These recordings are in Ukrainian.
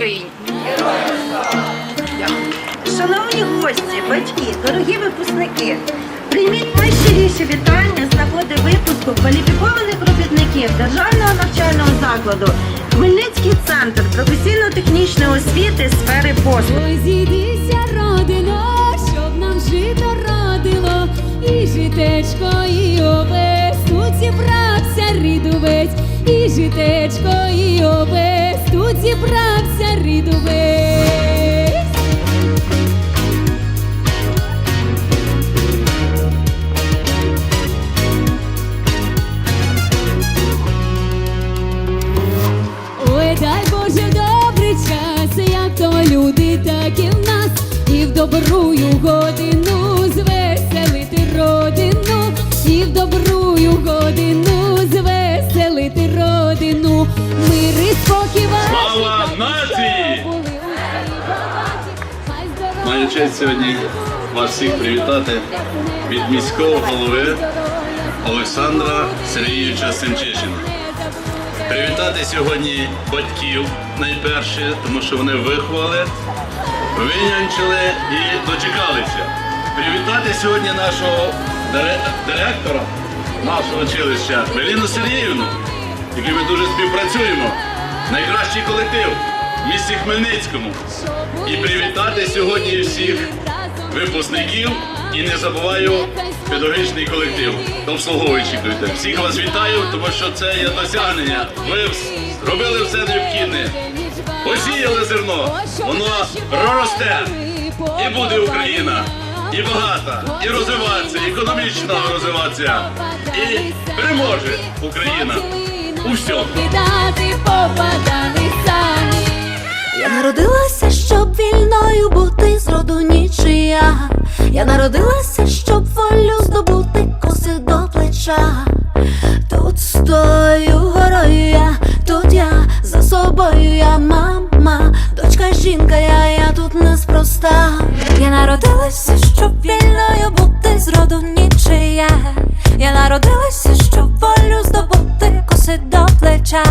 Україні! Шановні гості, батьки, дорогі випускники, прийміть найщиріші вітання з нагоди випуску кваліфікованих робітників Державного навчального закладу Хмельницький центр професійно-технічної освіти сфери послуг. Ой, зійдися, родино, щоб нам жито родило, і житечко, і овес, тут зібрався рідовець, і житечко, і овес, тут зібрався добрую годину звеселити родину, і в добрую годину звеселити родину. Мир і спокій честь сьогодні вас всіх привітати від міського голови Олександра Сергійовича Семчишина. Привітати сьогодні батьків найперше, тому що вони виховали, винянчили і дочекалися. Привітати сьогодні нашого директора нашого училища Веліну Сергіївну, яким ми дуже співпрацюємо. Найкращий колектив в місті Хмельницькому. І привітати сьогодні всіх випускників і не забуваю педагогічний колектив. Обслуговуючи люди. Всіх вас вітаю, тому що це є досягнення. Ви зробили все необхідне. Посіяли зерно, воно росте. І буде Україна. І багата, і розвиватися, і економічно розвиватися. І переможе Україна у всьому. Я народилася, щоб вільною бути зроду нічия. Я народилася, щоб волю здобути коси до плеча. Тут стою горою я, тут я за собою я мама, дочка жінка, я, я тут неспроста. Я народилася, щоб вільною бути зроду нічия. Я народилася, щоб волю здобути коси до плеча.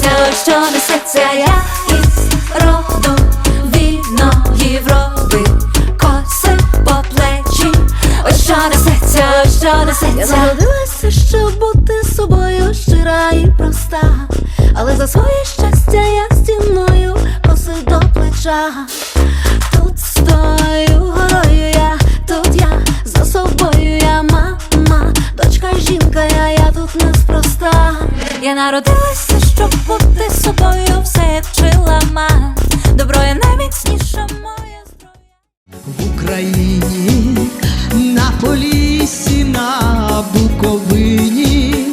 Несеться, ось що несеться, я із роду вільної Європи, коси по плечі, ось що несеться, ось що несеться. Я народилася, щоб бути собою щира і проста, але за своє щастя я стіною коси до плеча. Тут стою горою я, тут я за собою я мама, дочка жінка, я, я тут неспроста. Я народилася, щоб бути собою, все вчила мама. Добро є найміцніша моя зброя. в Україні, на Поліссі, на Буковині,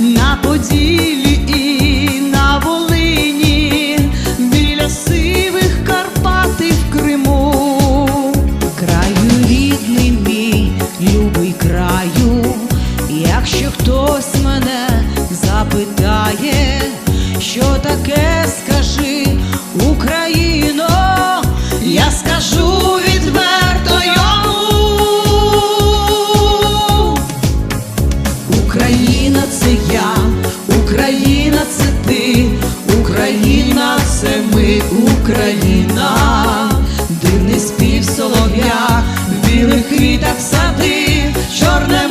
на Поділлі і на Волині, біля сивих Карпат в Криму, краю рідний мій, любий краю, якщо хтось мене запитає, що таке скажи, Україно, я скажу відверто йому. Україна це я, Україна це ти, Україна це ми, Україна, дивний спів солов'я, в білих квітах сади, Чорне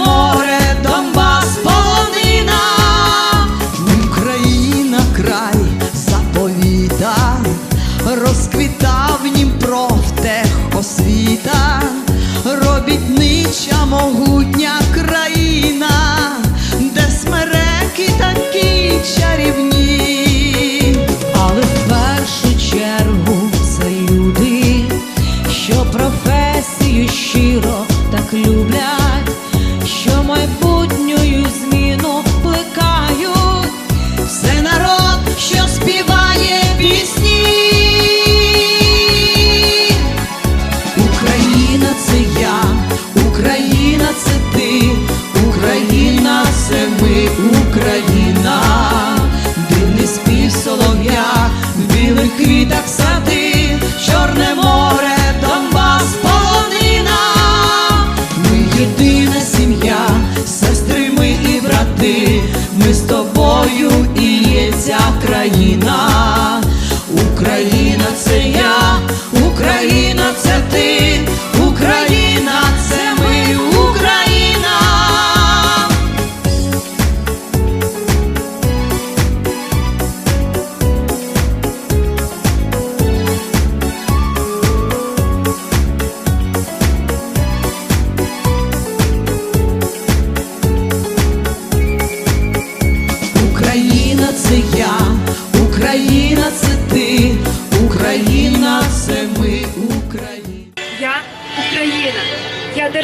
з тобою і є ця країна.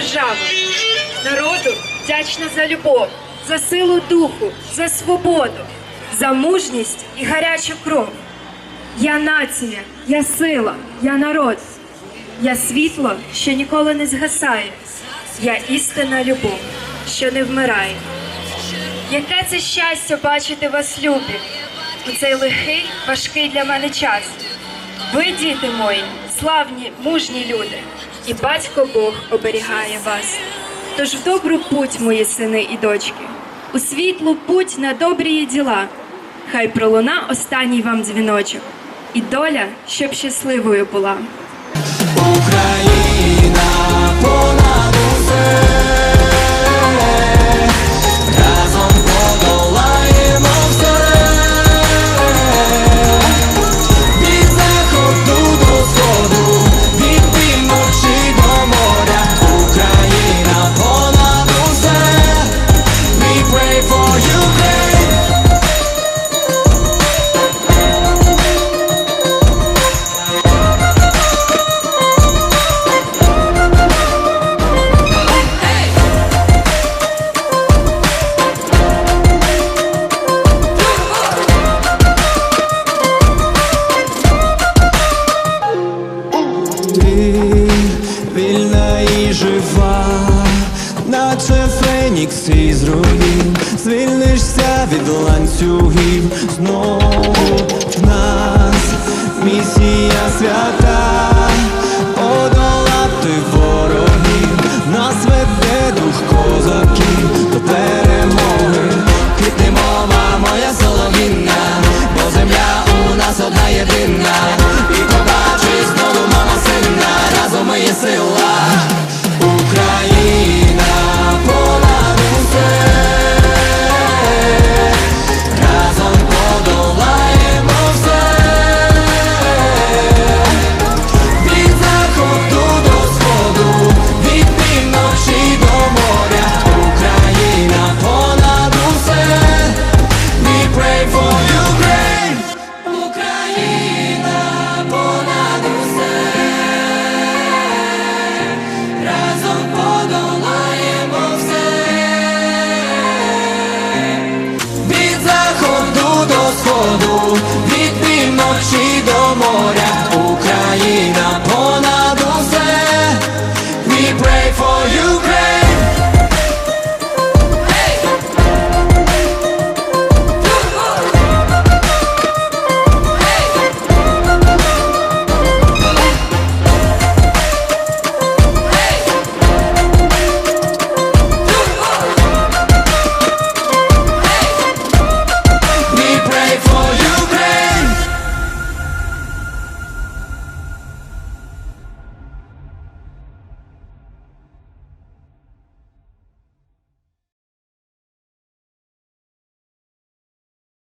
Держава. Народу вдячна за любов, за силу духу, за свободу, за мужність і гарячу кров. Я нація, я сила, я народ. Я світло, що ніколи не згасає. Я істинна любов, що не вмирає. Яке це щастя бачити вас, любі, у цей лихий, важкий для мене час. Ви, діти мої, славні, мужні люди, і батько Бог оберігає вас. Тож в добру путь, мої сини і дочки, у світлу путь на добрі діла. Хай пролуна останній вам дзвіночок, і доля, щоб щасливою була. Фенікс з руїн, звільнишся від ланцюгів знову в нас, місія свята.